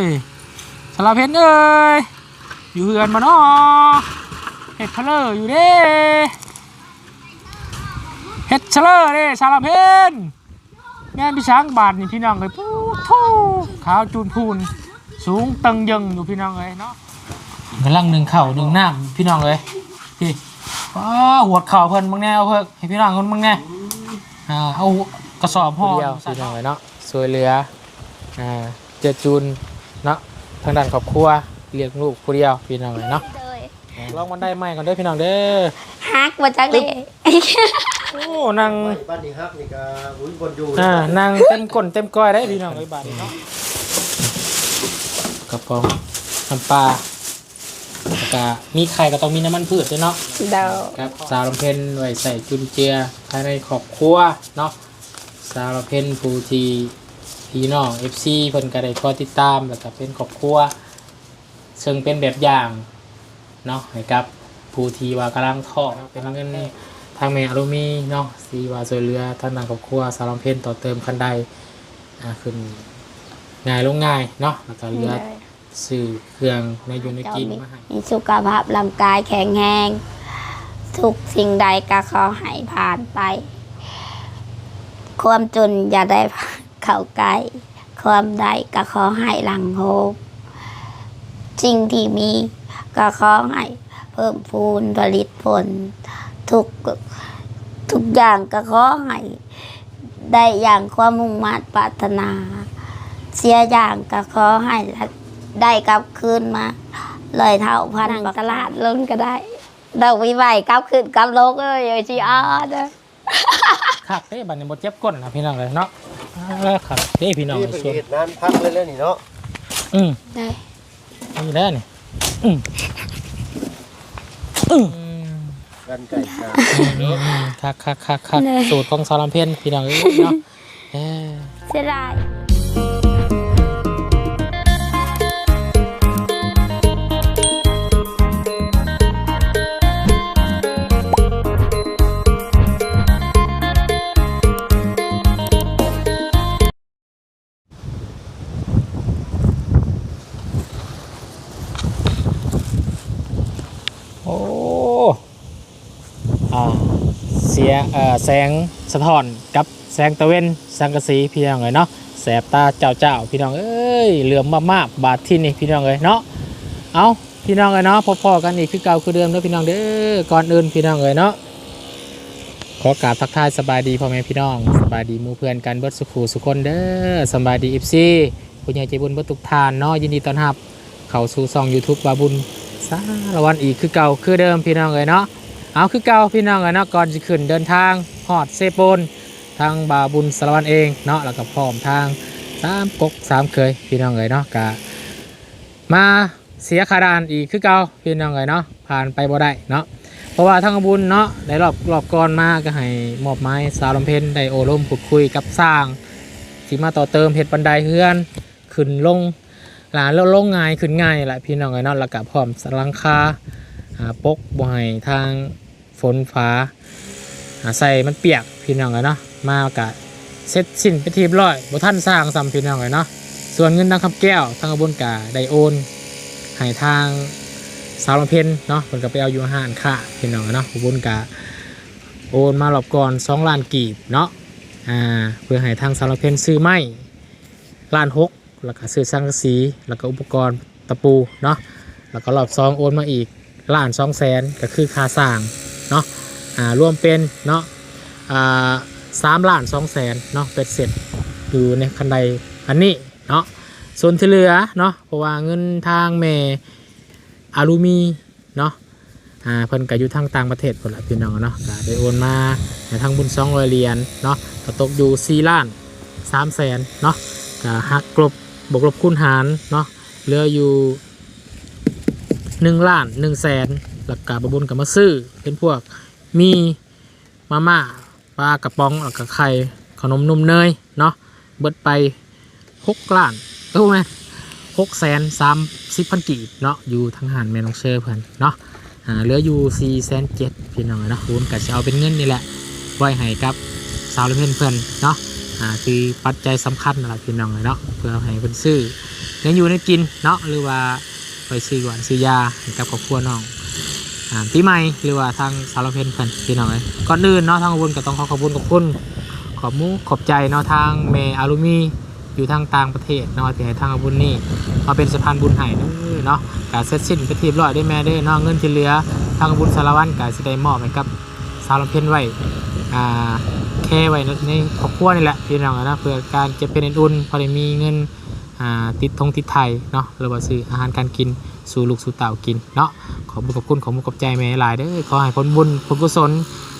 ยสารเพนเอ้ยอยู่เฮือนมาเนาะเฮ็ดเพลออยู่เด้เฮ็ดเฉลอเด้สารเพนงานพี่ช้างบาทนี่พี่น้องเลยปู๊ทูขาวจูนพูน สูงตึงยังอยู่พี่น้องเลยเนาะกำลังหนึ่งเข่าหนึ่งน้ำพี่น้องเลยพี่ว้าหัวเข่าเพิ่นบางแนวเพิ่นให้พี่น้องคนบางแนวอ่าเอากระสอบห่อเดียวพี่น้องเลยเนาะสวยเหลืออ่าเจอจูน เนาะทางด้านครอบครัวเลี้ยงลูกผู้เดียวพี่น้องเลยเนาะเลยลองมันได้ไหมก่อนเด้อพี่น้องเด้อฮักมาจากเลยโอ้นั่งบ้านนี้ครับนี่ก็วุ้นบนอยู่อ่านั่งเต็มก้นเต็มก้อยได้พี่น้องเลยบาทนี้เนาะกระป๋องน้ำปลาแล้วก็มีไข่ก็ต้องมีน้ำมันพืชด้วยเนาะเดาครับสาวลำเพนไว้ใส่จุนเจียภายในครอบครัวเนาะสาวลำเพนผู้ที่ พี่น้อง FC เพิ่นก็ได้คอยติดตามแล้วก็เป็นครอบครัวซึ่งเป็นแบบอย่างเนาะให้กับผู้ที่ว่ากำลังท้อเป็นเงินทางแม่อลูมีเนาะสีว่าช่วยเหลือทางด้านครอบครัวสาวลำเพนต่อเติมคันใดอ่าขึ้นง่ายลงง่ายเนาะแล้วก็เหลือซื้อเครื่องในอยูในกินมาให้มีสุขภาพร่างกายแข็งแรงทุกสิ่งใดก็ขอให้ผ่านไป ความจนอย่าได้ เข้าใกล้ความใดก็ขอให้หลังโฮบสิ่งที่มีก็ขอให้เพิ่มพูนผลิตผล ทุกทุกอย่างก็ขอให้ได้อย่างความมุ่งมั่นปรารถนา เสียอย่างก็ขอให้ได้กลับคืนมา เลยเท่าพันตลาดล้นก็ได้ดอกวิไวกลับคืนกลับโลกเอ้ยอยู่ชีอาร์เด้อคักเด้บัดนี้บ่เจ็บก้นนะพี่น้องเลยเนาะ อ่าคักเด้พี่น้องนี่เลยเป็นส่วนเหตุนั้นพักเลยเลยนี่เนาะอืมได้นี่แหล้วนี่อืมอืมกันไก่กาอืมคักคักคักคักสูตรของซาลัมเพนพี่น้องเอ้ยเนาะเอ้ยเสียดาย สียแสงสะท้อนกับแสงตะเวนสังกะสีพี่น้องเอ้ยเนาะแสบตาเจ้าเจ้าพี่น้องเอ้ยเหลือมมากๆบาดที่นี่พี่น้องเอ้ยเนาะเอาพี่น้องเอ้ยเนาะพอๆกันอีกคือเก่าคือเดิมเด้อพี่น้องเด้อก่อนอื่นพี่น้องเอ้ยเนาะขอกราบทักทายสบายดีพ่อแม่พี่น้องสบายดีมู่เพื่อนกันเบิดสุขูสุคนเด้อสบายดีอิฟซีผู้ใหญ่ใจบุญเบิดทุกทานเนาะยินดีต้อนรับ เข้าสู่ช่อง YouTube บาบุญสารวันอีกคือเก่าคือเดิมพี่น้องเอ้ยเนาะ เอาคือเก่าพี่น้องเอ้ยเนาะก่อนจะขึ้นเดินทางฮอดเซโปนทางบาบุญสารวันเองเนาะแล้วก็พร้อมทางสามกกสามเคยพี่น้องเอ้ยเนาะกะมาเสียขาดานอีกคือเก่าพี่น้องเอ้ยเนาะผ่านไปบ่ได้เนาะเพราะว่าทางบุญเนาะได้รอบรอบก่อนมาก็ให้มอบไม้สาวลำเพ็ญได้โอร่มพูดคุยกับสร้างที่มาต่อเติมเห็ดบันไดเฮือนขึ้นลงหลานแล้วลงง่ายขึ้นง่ายแหละพี่น้องไอ้เนาะแล้วก็พร้อมสลังคาปกบ่ให้ทาง ฝนฟ้าใส่มันเปียกพี่น้องไอ้เนาะมากะเสร็จสิ้นไปทีบร้อยบ่ท่านสร้างซ้ำพี่น้องไอ้เนาะส่วนเงินทางคำแก้วทางบุญกะไดโอนให้ทางสาวลำเพ็ญเนาะเพิ่นก็ไปเอาอยู่ห้านค่าพี่น้องเนาะผู้บุญกะโอนมารอบก่อน2ล้านกีบเนาะอ่าเพื่อให้ทางสาวลำเพ็ญซื้อไม้ล้านหกแล้วก็ซื้อสังกะสีแล้วก็อุปกรณ์ตะปูเนาะแล้วก็รอบซองโอนมาอีกล้านสองแสนก็คือค่าสร้าง เนาะอ่ารวมเป็นเนาะอ่าสามล้านสองแสนเนาะเป็นเสร็จอยู่ในคันใดอันนี้เนาะส่วนที่เหลือเนาะเพราะว่าเงินทางแม่อารูมีเนาะอ่าเพิ่นก็อยู่ทางต่างประเทศพุ่นละพี่น้องเนาะก็ได้โอนมาในทางบุญสองร้อยเหรียญเนาะก็ตกอยู่สี่ล้านสามแสนเนาะก็หักกลบบวกลบคูณหารเนาะเหลืออยู่หนึ่งล้านหนึ่งแสน แล้วก็บบุญกับมาซื้อเป็นพวกมีมาม่าปลากระป๋องแล้วก็ไข่ขนมนมเนยเนาะเบิดไปหกล้านเอ้าแม่หกแสนสามสิบพันกีบเนาะอยู่ทางหารแมนองเชอร์เพื่อนเนาะอ่าเหลืออยู่สี่แสนเจ็ดพี่น้องเนาะคูณก็จะเอาเป็นเงินนี่แหละไว้ให้กับสาวเลเพื่อนเพื่อนเนาะอ่าคือปัจจัยสำคัญนะพี่น้องเนาะเพื่อให้เพื่อนซื้อยังอยู่ในกินเนาะหรือว่าไปซื้อก่อนซื้อยาให้กับครอบครัวน้อง อ่าปีใหม่หรือว่าทางสารเพนเพิ่นพี่น้องเอ้ยก่อนอื่นเนาะทางอุบลก็ต้องขอขอบคุณขอบคุณขอบมุขอบใจเนาะทางเมอารุมีอยู่ทางต่างประเทศเนาะที่ให้ทางอุบลนี่มาเป็นสะพานบุญให้เด้อเนาะการเสร็จสิ้นไปทีบร้อยได้แม่เด้อเนาะเงินที่เหลือทางอุบลสารวัตรก็สิได้มอบให้กับสารเพนไว้อ่าแค่ไว้ในครอบครัวนี่แหละพี่น้องนะเพื่อการเก็บเป็นอุ่นพอได้มีเงินอ่าติดทงติดไทยเนาะหรือว่าซื้ออาหารการกิน สู่ลูกสู่เต่ากินเนาะขอบุญขอบคุณขอบุญขอบใจแม่หลายเด้อขอให้ผลบุญผลกุศล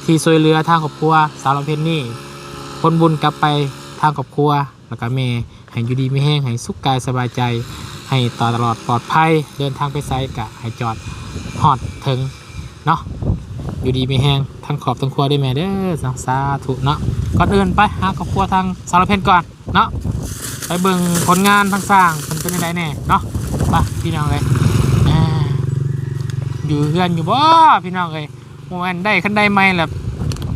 ที่ช่วยเหลือทางครอบครัวสาวลำเพ็ญนี่ผลบุญกลับไปทางครอบครัวแล้วก็แม่ให้อยู่ดีไม่แห้งให้สุขกายสบายใจ ให้ต่อตลอดปลอดภัยเดินทางไปไซกะให้จอดหอดถึงเนาะอยู่ดีไมีแห้งทั้งขอบทั้งครัวด้วยแม่เด้อสาสาธุเนาะก่อนอื่นไปหาครอบครัวทางสารเพนก่อนเนาะไปเบิ่งผลงานทางสร้างมันเป็นยังไงแน่เนาะไปพี่น้องเลย อ่าอยู่เพื่อนอยู่บ่พี่น้องเลยโมเมนได้ขั้นได้ไหมแหละ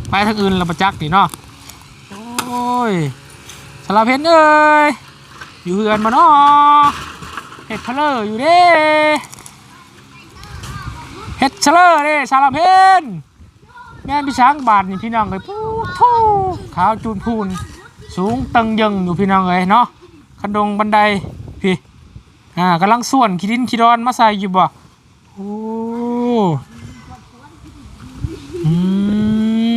ไปทางอื่นเราประจักษ์นี่เนาะโอ้ยสารเพนเอ้ยอยู่เพื่อนมาเนาะเฮ็ดเพลออยู่เด้เฮ็ดเชลเลอร์เด้ชาลาเพนแม่นพี่ช้างบาทนี่พี่น้องเลยปูทูขาวจูนพูนสูงตึงยังอยู่พี่น้องเลยเนาะคันดงบันได อ่ากำลังส่วนขีดินขีดอนมาใส่อยู่บ่โอ้อืม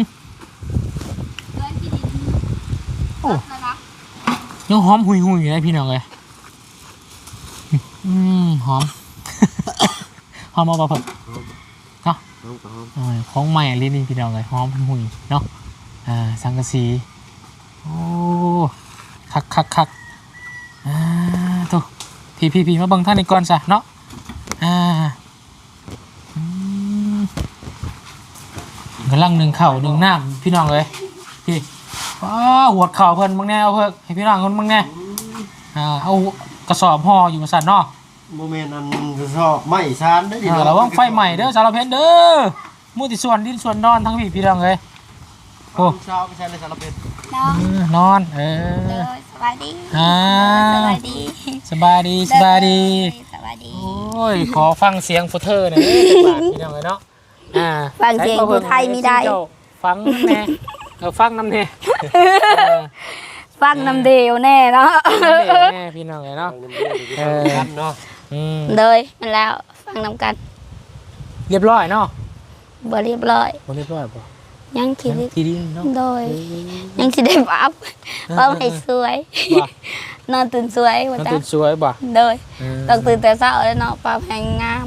โอ้ยังหอมหุยหุยอยู่เลยพี่น้องเลยอืมหอม หอมมาบ่เพิ่นน้องก็หอมเออของใหม่ลิ้นนี่พี่น้องเลยหอมหุยเนาะอ่าสังกะสีโอ้คักคักคักอ่า พี่พี่พี่มาเบิ่งท่านอีกก่อนซะเนาะอ่าอืมกำลังหนึ่งเข่าวหนึ่งน้ำพี่น้องเลยพี่ว้าหัวเข่าเพิ่นบางแน่เอาเพิ่นให้พี่น้องคนบางแน่อ่าเอากระสอบห่ออยู่มาสั่นเนาะโมเมนต์อันชอบไม้ซานได้อดิอ่าระวังไฟใหม่เด้อสารเพชรเด้อมูติส่วนดินส่วนนอนทั้งพี่พี่น้องเลยโอ้โอ้เช้าไม่ใช่เลยสารเพชร น้องเออนอน เอเลอยสบายดีอ่าสบายดีสบายดีสบายดีสบายดี โอ้ย ขอฟังเสียงฟูเทอร์หน่อยเด้อจักบาทพี่น้องเลยเนาะ อ่าฟังเสียงผู้ไทยไม่ได้ เจ้าฟังแน่เออฟังน้ำแน่เออฟังน้ำเดียวแน่เนาะน้ำเดียวแน่พี่น้องเลยเนาะ เออกันเนาะอืมเลยมันแล้วฟังน้ำกันเรียบร้อยเนาะบ่เรียบร้อยบ่เรียบร้อยป่ะ ยังคิดทีดีเนาะโดย ยังสิได้บับว่าให้สวยบ่นอนตื่นสวยว่าน้ำจ้ะตื่นสวยบ่โดยอืมต้องตื่นแต่เช้าแล้วเนาะปลาแพงงาม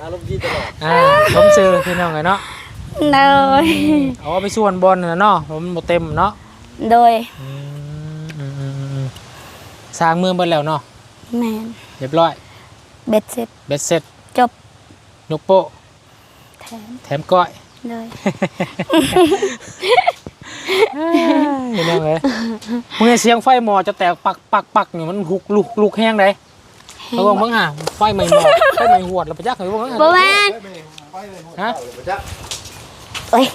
อารมณ์ดีตลอดอ่าผมซื้อพี่น้องเลยเนาะโดยเอาไปส่วนบนนะเนาะผมบ่เต็มเนาะโดยอืมอืมอืมอืมสร้างเมืองไปแล้วเนาะแมนเรียบร้อยเบ็ดเสร็จเบ็ดเสร็จจบ ยกโป๊ะแถมแถมก้อย เลย เห็นยังไงมึงเห็นเสียงไฟหมอจะแตกปักปักปักเนี่ยมันหุกลุกลุกแห้งได้เขาบอกมึงห่าไฟไหม้หมอไฟไหม้หวดแล้วไปยักเลยว่ามึงบ่แมนฮะจ๊ะเอ้ย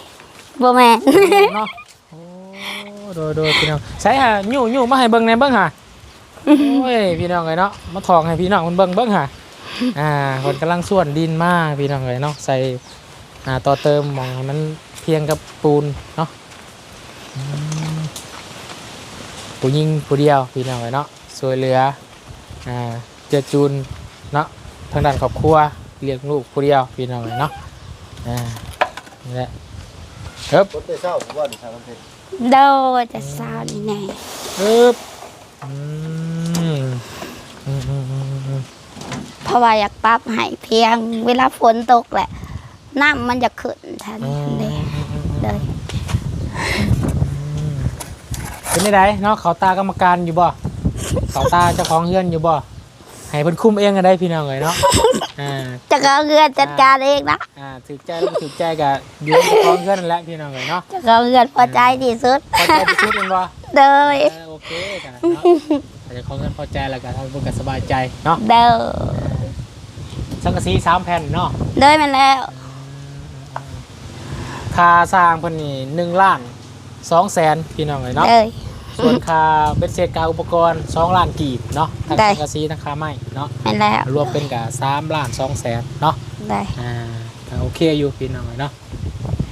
บ่แมนเนาะโอ้โดยโดยพี่น้องใส่ห่ายู่ยู่มาให้เบิ่งในอยเบิ่งห่าโอ้ยพี่น้องเลยเนาะมาถองให้พี่น้องมันเบิ่งเบิ่งห่า อ่าคนกำลังส่วนดินมาพี่น้องเลยเนาะใส่อ่าต่อเติมหมองให้มันเพียงกับปูนเนาะอืมผู้หญิงผู้เดียวพี่น้องเลยเนาะสวยเหลืออ่าเจือจูนเนาะทางด้านครอบครัวเลี้ยงลูกผู้เดียวพี่น้องเลยเนาะอ่านี่แหละครับรถได้เช้าผมว่าดิสารเพชรโดยจะสาวนี่แน่ปึ๊บอืมอืมอืมอืมอืม เพราะว่าอยากปรับให้เพียง เวลาฝนตกแหละน้ำมันจะขึ้นทันอืมเลยเลยเป็นไงได้เนาะเขาตากรรมการอยู่บ่เขาตาเจ้าของเฮือนอยู่บ่ให้เพิ่นคุมเองก็ได้พี่น้องเลยเนาะอ่าจะก็เงินจัดการเองนะอ่าถือใจแล้วก็ถือใจกับอยู่กับเจ้าของเฮือนนั่นแหละพี่น้องเลยเนาะจะก็เงินพอใจที่สุดพอใจที่สุดเป็นบ่เลยเออโอเคกันเนาะแต่เจ้าของเฮือนพอใจแล้วก็ทำให้เพิ่นก็สบายใจเนาะเด้อสังกะสีสามแผ่นเนาะเด้อมันแล้วค่าสร้างเพิ่นนี่หนึ่งล้านสองแสนพี่น้องเลยเนาะเลยส่วนค่าเป็นเศษกาอุปกรณ์2ล้านกีบเนาะทั้งได้ สังกะสีทั้งค่าไม้เนาะแม่นแล้วรวมเป็นกับ3ล้าน2แสนเนาะได้อ่าก็โอเคอยู่พี่น้องเนาะ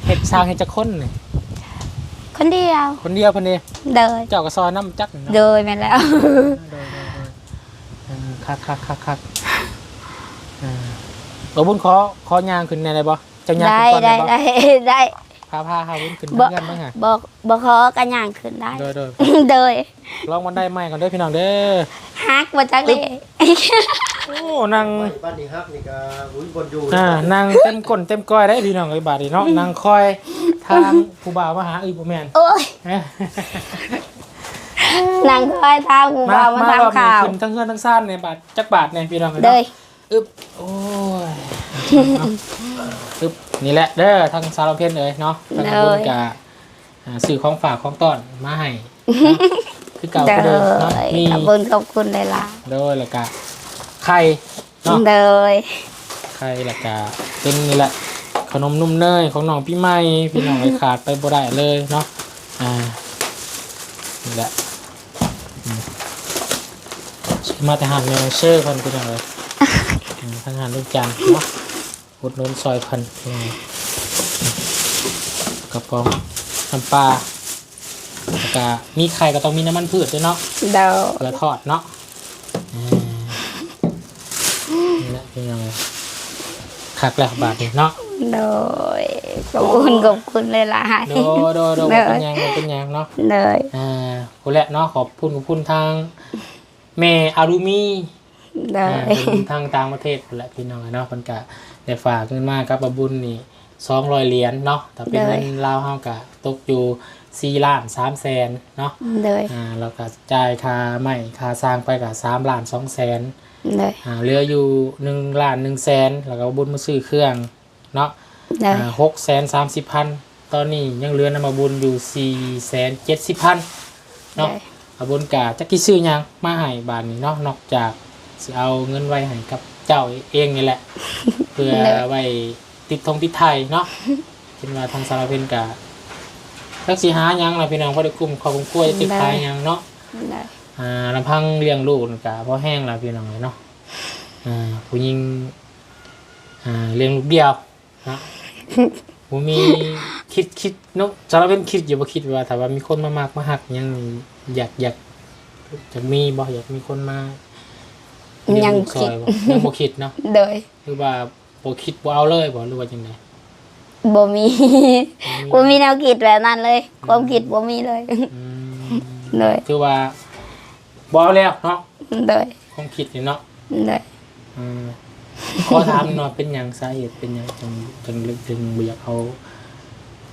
เฮ็ดสร้างเฮ็ดจักคนนี่ คนเดียว คนเดียวเพิ่นเด้เดินเจ้าก็ซอยน้ำจักเนาะโดยแม่นแล้ว โดยโดยโดยเออคักคักคักคักอ่าบ่บุญขอขอยางขึ้นแน่ได้บ่เจ้ายางได้ขึ้นก่อนได้ได้บ่ได้ได้ พาพาหาบุญขึ้นบ่เพื่อนบ้างฮะบอกบอกขอกันย่างขึ้นได้ โดยโดยโดยลองมันได้ไหมก่อนเด้อพี่น้องเด้อฮักมาจากเลยโอ้นั่งไม่บ้านนี้ฮักนี่ก็อุ้ยบนอยู่อ่านั่งเต็มก้นเต็มก้อยได้พี่น้องเอ้ยบาดนี้เนาะนั่งคอยทางผู้บ่าวมาหาเอ้ยบ่แม่นโอ้ยเอ้ยนางคอยทางกูมาบ่าวมามาทำรอบนี้ข่าวขึ้นทั้งเฮือนทั้งซ่านในบาทจักบาทเนี่ยพี่น้องอ้เดยอึบโอ้ย เอาอึบนี่แหละเด้อทางสารเพนเอ้ยเนาะทางบุญกะอ่าสื่อของฝากของต้อนมาให้เนาะคือเก่าเดคือเดิมเนาะยมีขอบคุณขอบคุณเลยล่ะโดยแล้วก็ไข่เนาะเดยไข่แล้วก็เป็นนี่แหละ ขนมนุ่มเนยของน้องพี่ใหม่พี่น้องไอ้ขาดไปบ่ได้เลยเนาะอ่านี่แหละอืมซื้อมาแต่หันเมลเชอร์เพันพี่น้องเลยอืมทางหันลูกจันทร์เนาะ อุดหนุนซอยเพันพี่น้องอืมกระป๋องน้ำปลาแล้วก็มีไข่ก็ต้องมีน้ำมันพืชด้วยเนาะเดยเพื่อทอดเนาะอ่านี่แหละเป็นยังไงคักแล้วบาทนี่เนาะ โดยขอบคุณขอบคุณเลยล่ะโดโดโดบ่เป็นหยังบ่เป็นหยังเนาะเดยอ่าคุณแหละเนาะขอบคุณขอบคุณทางเมอารุมีเดอ่ายเป็นทางต่างประเทศพุ่นแหละพี่น้องเนาะคนกะได้ฝากเงินมากับบาบุญนี่200เหรียญเนาะแต่เป็นเงินลาวเฮากะตกอยู่4ล้าน3แสนเนาะเดยอ่าแล้วก็จ่ายค่าไม้ค่าสร้างไปกะ3ล้าน2แสนเดยอ่าเหลืออยู่หนึ่งล้านหนึ่งแสนแล้วก็บุญมาซื้อเครื่องเนาะเดยหกแสนสามสิบพันตอนนี้ยังเหลือนำมาบุญอยู่สี่แสนเจ็ดสิบพันเดเนาะยอาบุญกาจะกี่ซื้อหยังมาให้บานนี้เนาะนอกจากสิเอาเงินไว้ให้กับ เจ้าเองนี่แหละ เพื่อไว้ติดธงติดไทยเนาะเป็นว่าทางสารเพนกาทักสิหาหยังล่ะพี่น้องพอได้กลุ่มขอบคุณกล้วยจะติดขายหยังเนาะเดยอ่าลำพังเลี้ยงลูกนี่กะพอแห้งแล้วพี่น้องเลยเนาะอ่าผู้หญิงอ่าเลี้ยงลูกเดียวนะผมมีคิดคิดเนาะสารเป็นคิดอยู่บ่คิดว่าถ้าว่ามีคนมามากมาหักยังอยากอยากจะมีบ่อยากมีคนมาเลี้ ยังลูกซคิอดยบ่ยังบ่คิดเนาะเดยหรือว่าบ่คิดบ่เอาเลยบ่หรือว่าจังไดบ่มีบ่มีแนวคิดแบบนั้นเลย ความคิดบ่มีเลยอืมเดยคือว่าบ่เอาแล้วเนาะเดยความคิดนี่เนาะเดยอืมขอถามหน่อยเป็นหยังสาเหตุเป็นหยังจึงจึงลึกจึงบ่อยากเอา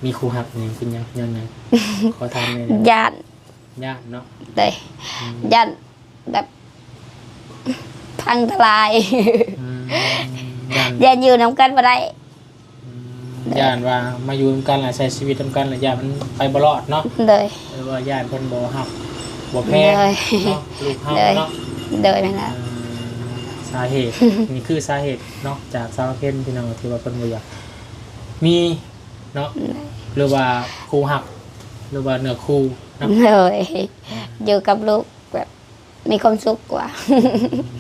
มีครูหักหยังเป็นหยังยังไงขอถามเลยญาติญาติเนาะเดยญาติแบบ พังทลายอืมญาติญาติอยู่นํกันบ่ได้ญาติว่ามาอยู่นำกันแหละใช้ชีวิตนำกันแหละญาติมันไปบ่รอดเนาะเดยหรือว่าญาติเพิ่นบ่ฮักบ่แพงเลยเนาะลูกเฮาเลย เนาะ เดยแม่นอืล่ะมสาเหตุ นี่คือสาเหตุเนาะจากสาวเพนพี่น้องที่ว่าเพิ่นบ่อยากมีเนาะหรือว่าครูหัก หรือว่าเนื้อคู่เนาะเดยอยู่กับลูกแบบมีความสุขกว่ามี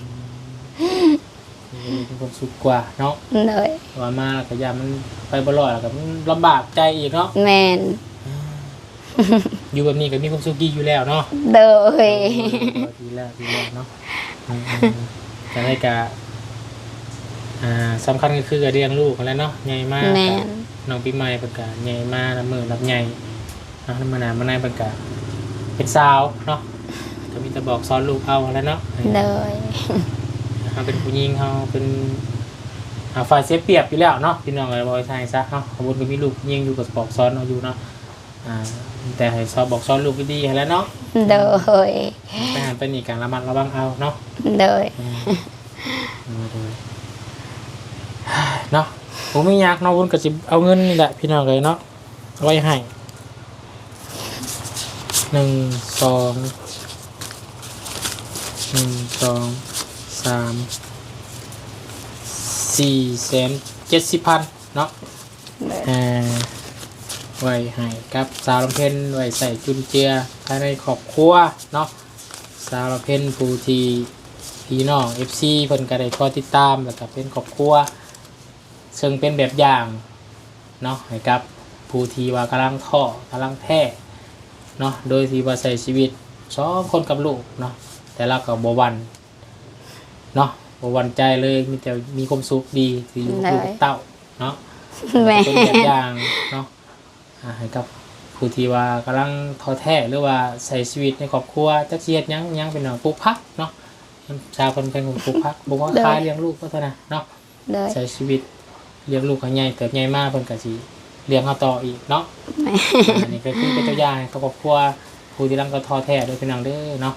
ความสุขกว่าเนาะเดยว่ามาแล้วก็ยามมันไปบ่รอดแล้วก็มันลำบากใจอีกเนาะแม่นอยู่แบบนี้ก็มีความสุขดีอยู่แล้วเนาะเดยเออดีแล้วดีแล้วเนาะอืมๆๆจะได้กะอ่าสำคัญก็คือการเลี้ยงลูกนั่นแหล้วเนาะใหญ่มากแม่นน้องปีใหม่เพิ่นก็ใหญ่มากน้ำมือรับใหญ่เนาะน้ำมือหนามาในเพิ่นก็เป็นสาวเนาะก็มีแต่บอกสอนลูกเอาแล้วเนาะเดย เขาเป็นผู้หญิงเขาเป็นอ่าฝ่ายเสียเปรียบอยู่แล้วเนาะพี่น้องอะไรบอยไทยซะเนาะขบวนก็มีลูกยิงอยู่กับบอกซ้อนเอาอยู่เนาะอ่าแต่ให้สอนบอกซ้อนลูกดีๆให้แล้วเนาะเดยไปหันไปนี่การระมัดระวังเอาเนาะเดยอืมอืมเลยเนาะผมไม่อยากเนาะวุ้นก็สิเอาเงินนี่แหละพี่น้องเลยเนาะเอาไว้ให้หนึ่งสองหนึ่งสอง สามสี่แสนเจ็ดสิบพันเนาะเดยอ่าไว้ให้กับสาวลำเพ็ญไว้ใส่จุนเจือภายในครอบครัวเนาะสาวลำเพ็ญผู้ที่พี่น้อง FC เพิ่นก็ได้คอยติดตามแล้วก็เป็นครอบครัวซึ่งเป็นแบบอย่างเนาะให้กับผู้ที่ว่ากำลังท้อกำลังแพ้เนาะโดยที่ว่าใช้ชีวิตสองคนกับลูกเนาะแต่ละก็บ่หวัน เนาะบ่หวันใจเลยมีแต่มีความสุขดีที่อยู่กับลูกกับเต้าเนาะแม่เป็นแบบอย่างเนาะอ่าให้กับผู้ที่ว่ากำลังท้อแท้หรือว่าใช้ชีวิตในครอบครัวจักเสียดหยังหยังเป็นหน่อยปลูกพักเนาะชาวคนเป็นคนปลูกพักบอกว่าคายเลี้ยงลูกก็เท่านั้นเนาะเลยใช้ชีวิตเลี้ยงลูกให้ใหญ่เติบใหญ่มากเพิ่นก็สิเลี้ยงเฮาต่ออีกเนาะแม่อันนี้ก็คือเป็นตัวอย่างให้กับครอบครัวผู้ที่รังก็ท้อแท้ด้วยพี่น้องเด้อเนาะ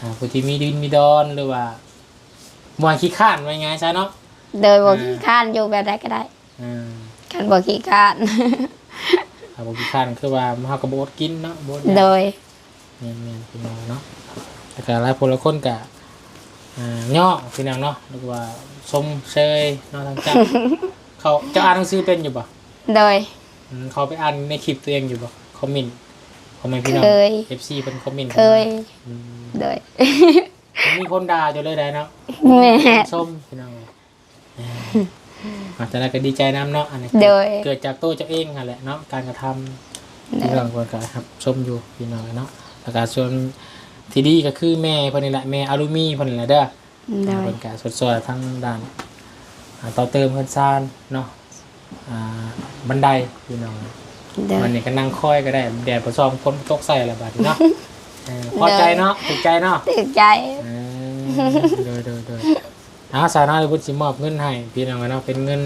อ่าผู้ที่มีดินมีดอนหรือว่า บ่ให้ขี้ข้านไว้ไงซะเนาะเดินบอกขี้ข้านอยู่แบบใดก็ได้อืมกันบอกขี้ข้าน ถ้าบ่ขี้ข้านคือว่าเฮาก็บ่อดกินเนาะบ่อดอยากโดย แม่นแม่นพี่น้องเนาะแต่ก็หลายคนละคนก็อ่าย่อพี่น้องเนาะหรือว่าชมเชยเนาะทางเจ้า เขาเจะอ่านหนังสือเป็นอยู่บ่โดย อืมเขาไปอ่านในคลิปตัวเองอยู่บ่คอมเมนต์คอมเมนต์พี่น้องเคย FC เป็นคอมเมนต์เคย อืมโดย มีคนด่าอยู่เลยได้เนาะแม่ชมพี่น้องเอ้ยอาจจะได้ก็ดีใจน้ำเนาะอันนี้โดย เกิดจากตัวเจ้าเองนั่นแหละเนาะการกระทำโดที่ยเราควรก็ครับชมอยู่พี่น้องเนาะแล้วก็ส่วนที่ดีก็คือแม่เพิ่นนี่แหละแม่อารุมีเพิ่นนี่แหละเด้อโดยเพิ่นก็สดๆทั้งด้านอ่าต่อเติมเพิ่นซานเนาะอ่าบันไดพี่น้องโดยวันนี้ก็นั่งคอยก็ได้แดดบ่ซองฝนตกใส่แล้วบัดนี้เนาะ เออพอใจเนาะถูกใจเนาะตื่นใจ เออโดยโดยโดยอาสานาเลยพุทธิมอบเงินให้พี่น้องเนาะเป็นเงิน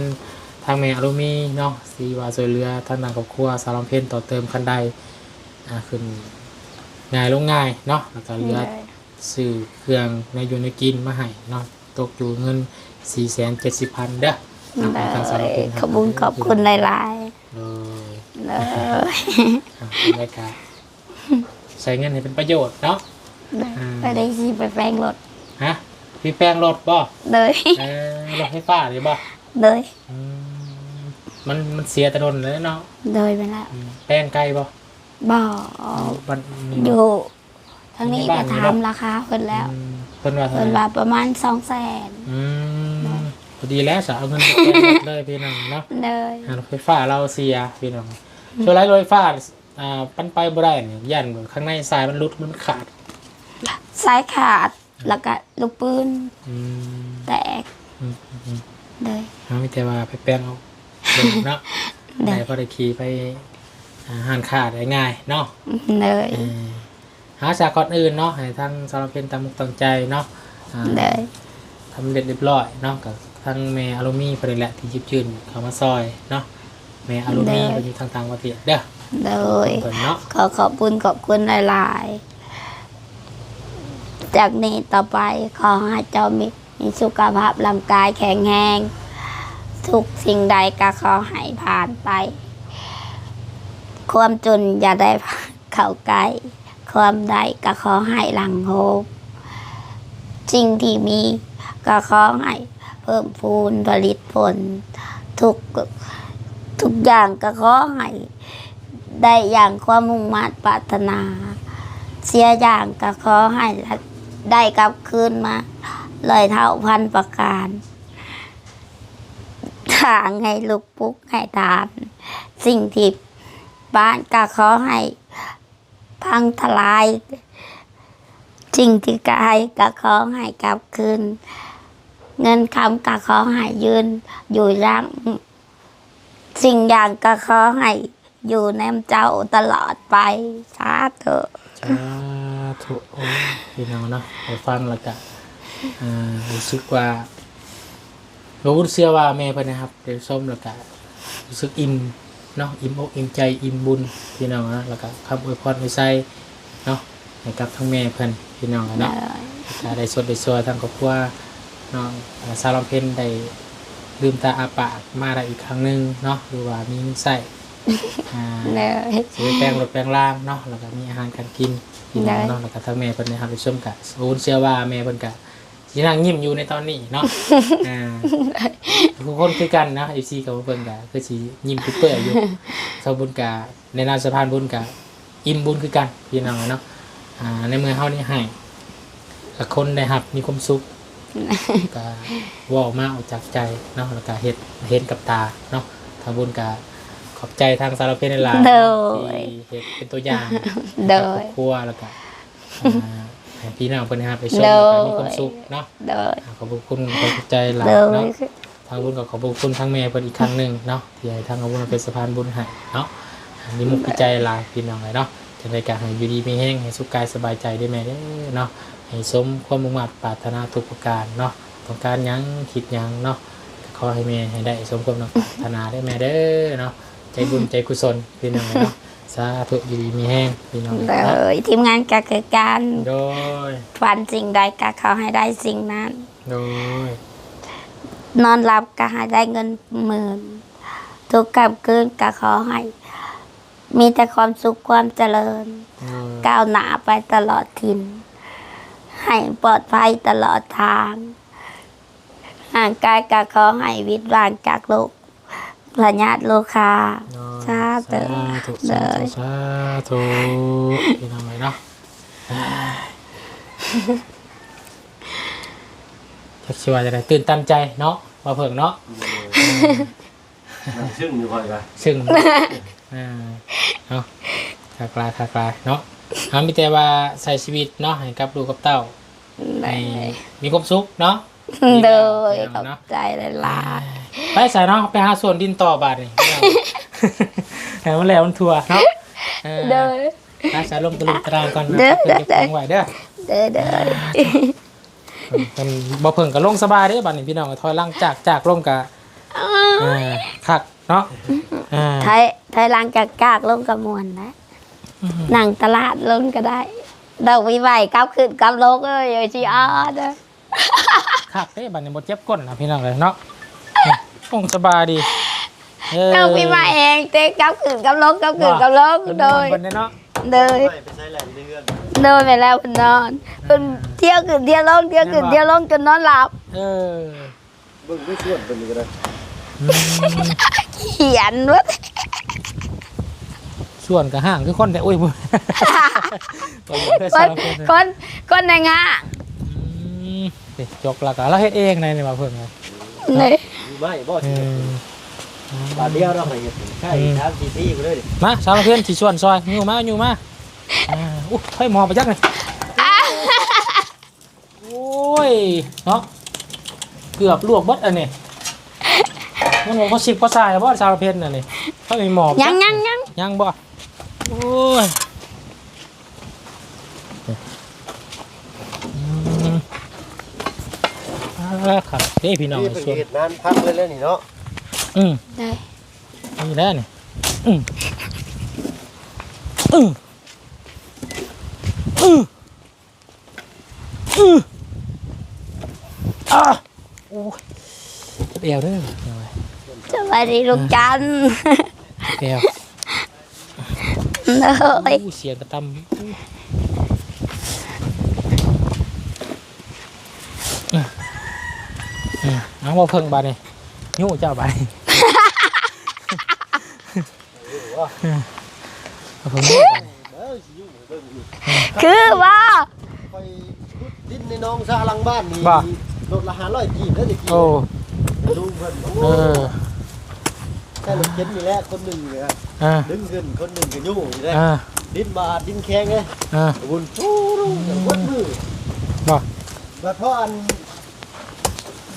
ทางแม่อารุมีเนาะสีวาสวยเรือทางด้านครอบครัวสารลำเพ็ญต่อเติมคันใดอ่าขึ้นง่ายลงง่ายเนาะแล้วก็เรือ ซื้อเครื่องในอยูในกินมาให้เนาะตกอยู่เงิน 4 7 0 0 0พันเด้อโดทางสารยพันขอบคุณขอบคุณหลายโดยๆเลยอะรายการ ใช้เงินให้เป็นประโยชน์เนาะไปได้สิไปแปลงรถฮะพี่แปลงรถบ่เลยเออรถไฟฟ้าหรือบ่เลยอืมมันมันเสียแตะดนเลยเนาะเลยไปแล้วอืมแปลงไกลบ่บ่อบันอยู่ทางนี้ในบ้าก็นนี่ถาเนาะมราคาเพิ่นแล้วอืมเพิ่นว่าเท่าเพิ่นไหร่ว่าประมาณสองแสนอืมพอดีแล้วสาวเอาเงินไปแปลงรถเลยพี่น้องเนาะ เลย อ่ารถไฟฟ้าเราเสียพี่น้องช่วงไรรถไฟฟ้า อ่าปันไปบ่ได้เนี่ยยันข้างในสายมันหลุดมันขาด สายขาดแล้วก็ลูกปืนอืมแตกอืมอืมอืมเลยเอาไม่แต่ว่าไปแป้งเอาเบิ่งเนาะได้ได้พอได้ขี่ไปอ่าหานขาดได้ง่ายเนาะ เลยเออหาสากอนอื่นเนาะให้ทางสารเพนตามมุกตั้งใจเนาะอ่าเลยทำเร็จเรียบร้อยเนาะกับทางแม่อารมีพอดีแหละที่ยิบยืนเข้ามาซอยเนาะแม่อารมีไปอยู่ทางต่างประเทศเด้อ เลยเพิ่นเนาะขอขอบคุณขอบคุณหลายๆ จากนี้ต่อไปขอให้เจ้ามีมีสุขภาพร่างกายแข็งแรงทุกสิ่งใดก็ขอให้ผ่านไป ความจนอย่าได้เข้าใกล้ความใดก็ขอให้หลังโฮบสิ่งที่มีก็ขอให้เพิ่มพูนผลิตผล ทุกทุกอย่างก็ขอให้ ได้อย่างความมุ่งมั่นปรารถนา เสียอย่างก็ขอให้ได้กลับคืนมาลอยเท่าพันประการทางให้ลูกปุ๊กให้ทาน สิ่งที่บ้านก็ขอให้พังทลายสิ่งที่กายก็ขอให้กลับคืน เงินคำก็ขอให้ยืนอยู่ร่างสิ่งอย่างก็ขอให้ อยู่ในเจ้าตลอดไปสาธุสาธุโอ้ยพี่น้องเนาะไปฟังแล้วก็อ่ารู้สึกว่ารู้เชื่อว่าแม่เพิ่นนะครับเดี๋ยวส้มแล้วก็รู้สึกอิ่มเนาะอิ่มอกอิ่มใจอิ่มบุญพี่น้องนะแล้วก็คำอวยพรไว้ใส่เนาะให้กับทั้งแม่เพิ่นพี่น้องเนาะก็ได้สดได้สวยทั้งครอบครัวน้องอ่าสาวลำเพ็ญได้ลืมตาอาปากมาได้อีกครั้งหนึ่งเนาะหรือว่ามีไส้ อ่าเลยสิไปแปลงรถแปลงล่างเนาะแล้วก็มีอาหารการกินพี่น้องได้เนาะแล้วก็ทั้งแม่เพิ่นนะครับไปชมกะโอ้นเชื่อว่าแม่เพิ่นกะสิสินั่งยิ้มอยู่ในตอนนี้เนาะอ่าทุกคนคือกันนะ FC กับเพิ่นก็คือสิยิ้มเปื่อยๆอยู่สาวบุญกะในนามสะพานบุญกะอิ่มบุญคือกันพี่น้องเนาะอ่าในเมืองเฮานี่ให้ละคนได้รับมีความสุขก็เว่าออกมาออกจากใจเนาะแล้วก็เฮ็ดเห็นกับตาเนาะทางบุญก็ ขอบใจทางสารเพศในลายโดย ที่เฮ็ดเป็นตัวอย่างโดให้กับครยอบครัวแล้วก็อ่าให้พี่น้องเพิ่นหาไปชมโดแล้วยก็มีความสุขเนาะโดย อ่าขอบคุณขอบใจหลายโดเนาะยทางบุญก็ขอบคุณทั้งแม่เพิ่นอีกครั้งหนึงเนาะที่ให้ทางบุญเป็นสะพานบุญให้เนาะมีมุกพิจัยหลายพี่น้องเลยเนาะจะได้การให้อยู่ดีมีแห้งให้สุขกายสบายใจได้แม่เด้อเนาะให้สมความมุ่งมั่นปรารถนาทุกประการเนาะต้องการหยังคิดหยังเนาะก็ขอให้แม่ให้ได้สมความปรารถนาได้แม่เด้อเนาะ ใจบุญใจกุศลพี่น้องเลยเนาะสาธุอยู่ดีมีแห้งพี่น้องโดเนาะยทีมงานก็คือการโดยฝันสิ่งใดก็เขาให้ได้สิ่งนั้น โดยนอนหลับก็ให้ได้เงินหมื่นทุกกำคืนก็ขอให้ มีแต่ความสุขความเจริญ โดยก้าวหน้าไปตลอดทิน ให้ปลอดภัยตลอดทาง ห่างกายก็ขอให้วิตวางจากโลก พญาติโลคาโดยสาธุธุเลสายธุสาธุพี่น้องเลยเนาะจักชิว่าจะได้ตื่นตันใจเนาะว่าเพิ่งเนาะมันซึ่งอยู่ค่อยกันซึ่งอ่าเนาะคากลายคากลายเนาะเอามีแต่ว่าใส่ชีวิตเนาะให้กับลูกกับเต้าให้มีความสุขเนาะ โดยดีขอบเนาะใจหลาย ไปใส่เนาะไปหาส่วนดินต่อบาดนี่ให้มันแล้วมันทัวเนาะเออๆโดยไปใส่ลงตะลุมตารางก่อนนะเด้อเพื่อนเก็บเด้อของไว้เด้อ เด้อเด้อมันบ่เพิ่งก็ลงสบายเด้บัดนี้พี่น้องก็ถอยหลังจากจากลงกะอ่าคักเนาะอ่าไทยไทยลังจากกากลงกระมวลนะหนังตลาดลงก็ได้ดอกวิไวกับขึ้นกับโลกเอ้ยเอ้ยจีอาร์เด้อ คักเด้บัดนี้บ่เจ็บก้นนะพี่น้องเลยเนาะ ลงสบายดีเออดอกวิไวเองเต้กับขึ้นกับโลกกับขึ้นกับโลกเพิ่นโดม่วนยเพิ่นเด้เนาะโดยไม่ไปใช้แหล่งเดือนโดยไปแล้วเพิ่นนอนเพิ่นเที่ยวขึ้นเที่ยวลงเที่ยวขึ้นเที่ยวลงจนนอนหลับเออเบิ่งไม่ส่วนเป็นก็ได้อืมเขียนว่าส่วนก็ห่างคือคนแต่อุ้ยบ่ตัวอยู่เพื่อคสานรพัดเลยคนคนในงะอืมนี่จกหลักแล้วเฮ็ดเองในนี่มาเพิ่งเลยนี่ ไม่บ่เอสิอบาทเดียวเราไปเฮ็ดใช่ทางที่ที่กูเลยดิมาสาวเพื่อนที่ชวนซอยอยู่มาอยู่มาอ่าอู้ให้หมอไปจักหน่อยโอ้ยเนาะเกือบลวกเบดอันนี้มันบอกเขาสิบเขาสายบ่สาวเพื่อนอันนี้เขามีหมอไปจัยักงยังยังยังบ่โอ้ยอืมอ่า ครับเด้พี่น้องนี่เป็นส่วนเฮ็ดนานพักเลยแล้วนี่เนาะอืมได้นี่แหล้วนี่อืมอืมอืมอืมอะโอ้ยเอวเด้อเอาไว้สวัสดีลูกจันทร์เอวเลย อู้เสียงกระตำอืม อืมเอามาเพิ่งบาดนี่ยู่เจ้าบาดนี่เอาเพิ่งยู่บาดนี่เอ้ยสิอยู่เบิ่งอยู่คือว่าไปขุดดินในหน้องซาหลังบ้านนี่บ่รถละ500กีบแล้วตะกี้โอ้ลุงเพิ่นเออแค่รถเข็นนี่แหละคนหนึงเนี่ยอ่าดึงขึ้นคนหนึงก็ยุ่งอยู่ได้อ่าดินบาดดินแข็งไงอ่าบุญทูรุ่งวัดมือบ่บัดพออัน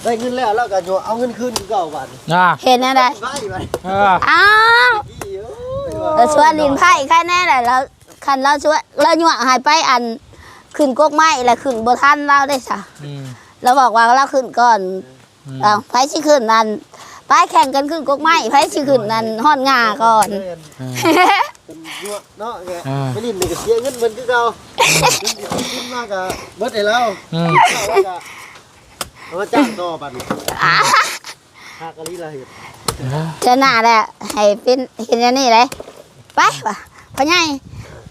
ได้เงินแล้วแล้วก็โยเอาเงินคืนคือเก่าบัดอ่าเห็นอะไรไปบัดเอออ้าวกี้โอ้ยเราชวนลินไพ่แค่แน่แหละแล้วคันเราชวนเราหยวกหายไปอันขึ้นกกไม้แล้วขึ้นบทันเราได้สะอืมเราบอกว่าเราขึ้นก่อนอืมเอาไผสิขึ้นนั่นไปแข่งกันขึ้นกกไม้ไผสิขึ้นนั่นฮอดงาก่อนอืมเป็นยั่วเนาะแกอ่าไม่ลินนี่ก็เสียเงินเหมือนคือเก่าขึ้นมากะเบิดให้แล้วอืมเอาแล้วก็ เอามาจ้างต่อบัดนี้หากะลีละเฮ็ดจะหน้าแหละให้เป็นเห็นอย่างนี้เลยไปว่ะพ่อใหญ่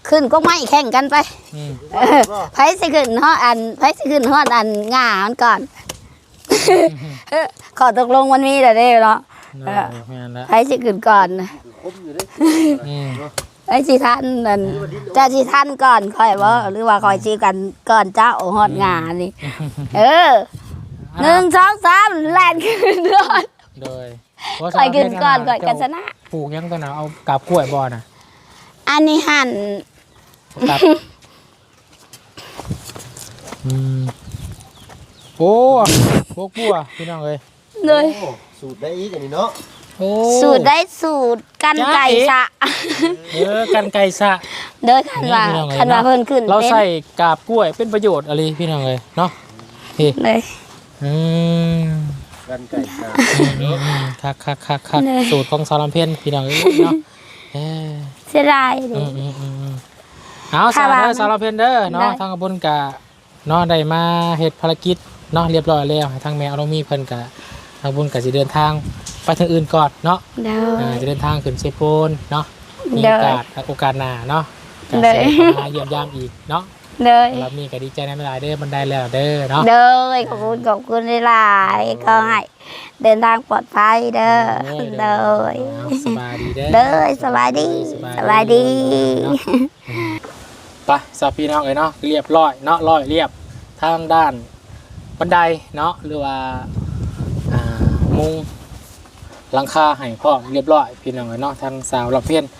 ขึ้นก็ไม่แข่งกันไปอืมเออไผสิขึ้นฮอดอันไผสิขึ้นฮอดอันง่ามันก่อนขอตกลงมันมีแต่เด้เนาะเออแม่นละไผสิขึ้นก่อนคมอยู่เด้อืมไผสิทันนั่นเจ้าสิทันก่อนค่อยบ่หรือว่าค่อยสิกันก่อนเจ้าฮอดง่านี่เออ หนึ่งสองสามแล่นขึ้นก่อนโดยค่อยขึ้นก่อนก่อนกันชนะปลูกยังตัวหนาเอากาบกล้วยบ่อน่ะอันนี้หั่นกาบอืมโอ้พวกบัวพี่น้องเอ้ยเลยโอ้สูตรได้อีกอันนี้เนาะโอ้สูตรได้สูตรกันไก่สะเออกันไก่สะโดยคันว่านี่พี่น้องเอ้ยคันว่าเพิ่นขึ้น เราเป็นใส่กาบกล้วยเป็นประโยชน์อะไรพี่น้องเอ้ยเนาะนี่เลย อืมกันไก่สาอืมอืมคักคักคักคักเลยสูตรของสารมเพนพี่น้องเอ้ยเนาะเออเสียดายเด้อืมอืมอืมอืมเอาสาค่ะรว่าเด้อสารเพนเด้อเนาะได้ ทางกระบวนกะเนาะได้มาเฮ็ดภารกิจเนาะเรียบร้อยแล้วให้ทางแม่อารมีเพิ่นกะทางกระบวนกะสิเดินทางไปทางอื่นก่อนเนาะ เด้เอออจะเดินทางขึ้นเชฟโปนเนาะมีได้โอกาสโอกาสหน้าเนาะกะได้สิเข้ามาเยี่ยมยามอีกเนาะ เด้อเรามีก็ดีใจในเวลายๆเด้อมันได้แล้วเด้อเนาะ เด้อขอบคุณขอบคุณหลายๆก็ให้เดินทางปลอดภัยเด้อเด้อเอาสบายดีเด้อเด้อสบายดีสบายดีเนาะอืมไปสาพี่น้องเอ้ยเนาะเรียบร้อยเนาะร้อยเรียบทางด้านบันไดเนาะหรือว่าอ่ามุงหลังคาให้พร้อมเรียบร้อยพี่น้องเอ้ยเนาะทางสาวรับเพียนเนาะ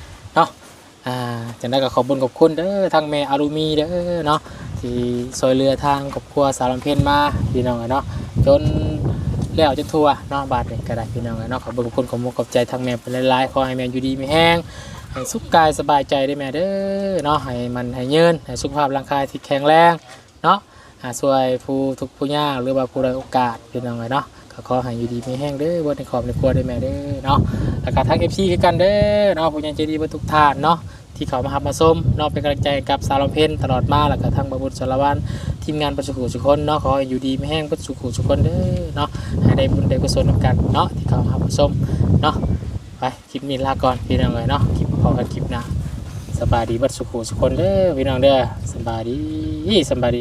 อ่าจังได้ก็ขอบุญขอบคุณเด้อทางแม่อารุมีเด้อเนาะที่ซอยเรือทางครอบครัวสาวลำเพนมาพี่น้องเอ้ยเนาะจนแล้วจนทั่วเนาะบาทนี่ก็ได้พี่น้องเอ้ยเนาะขอบคุณขอบคุณขอบคุณขอบใจทางแม่เป็นหลายๆขอให้แม่อยู่ดีมีแห้งให้สุขกายสบายใจได้แม่เด้อเนาะให้มันให้เยืนให้สุขภาพร่างกายที่แข็งแรงเนาะหาช่วยผู้ทุกผู้ยากหรือว่าผู้ใดโอกาสเป็นยังเนาะ ขอให้อยู่ดีไมีแห้งเด้อบ่ในครอบในครัวได้แม่เด้อเนาะแล้วก็ทั้ง FC คือกันเด้อเนาะผู้ใหญ่ใจดีเบ่ทุกท่านเนาะที่เขามาหับมาส้มเนาะเป็นกำลังใจกับสาวลำเพ็ญตลอดมาแล้วก็ทั้งบาบุญสารวันทีมงานประชุขุสุคนเนาะขอให้อยู่ดีไมีแห้งประชุขุสุคนเด้อเนาะให้ได้บุญได้กุศลนำกันเนาะที่เขามาหับมาส้มเนาะไปคลิปนี้ลาก่อนพี่น้องเลยเนาะคลิปพอกันคลิปหน้าสบายดีบัดสุขุสุคนเด้อพี่น้องเด้อสบายดีสบายดี